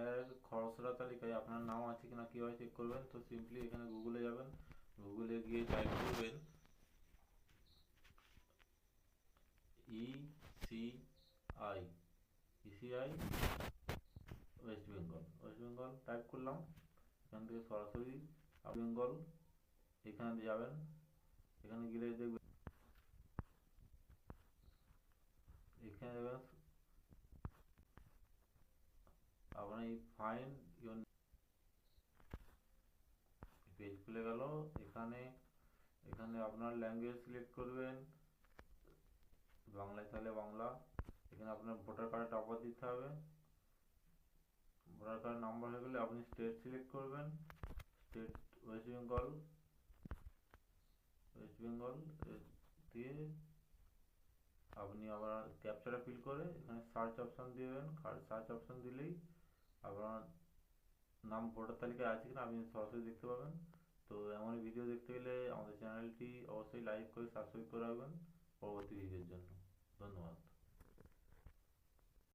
এর খসড়া তালিকায় আপনার নাম আছে কিনা কীভাবে চেক করবেন। তো সিম্পলি এখানে গুগলে যাবেন। গুগলে গিয়ে টাইপ করবেন E C I ECI West Bengal West Bengal type করলাম। এখান থেকে সরাসরি বেঙ্গল এখানে যাবেন। এখানে গেলে দেখবেন, এখানে দেখবেন আপনার এই ফাইন্ড পেজ খুলে গেল, এখানে এখানে আপনার ল্যাঙ্গুয়েজ সিলেক্ট করবেন, বাংলায় তাহলে বাংলা, এখানে আপনার ভোটার কার্ড আবার দিতে হবে ভোটার কার্ড নাম্বার হয়ে গেলে আপনি স্টেট সিলেক্ট করবেন state West Bengal West Bengal দিয়ে আপনি আবার ক্যাপচাটা ফিল করে এখানে সার্চ অপশান দিবেন সার্চ অপশান দিলেই আপনার নাম ভোটার তালিকায় আছে কিনা আপনি সরাসরি দেখতে পাবেন। তো এমন ভিডিও দেখতে গেলে আমাদের চ্যানেলটি অবশ্যই লাইক করে সাবস্ক্রাইব করে রাখবেন। পরবর্তী ভিডিওর জন্য। ধন্যবাদ।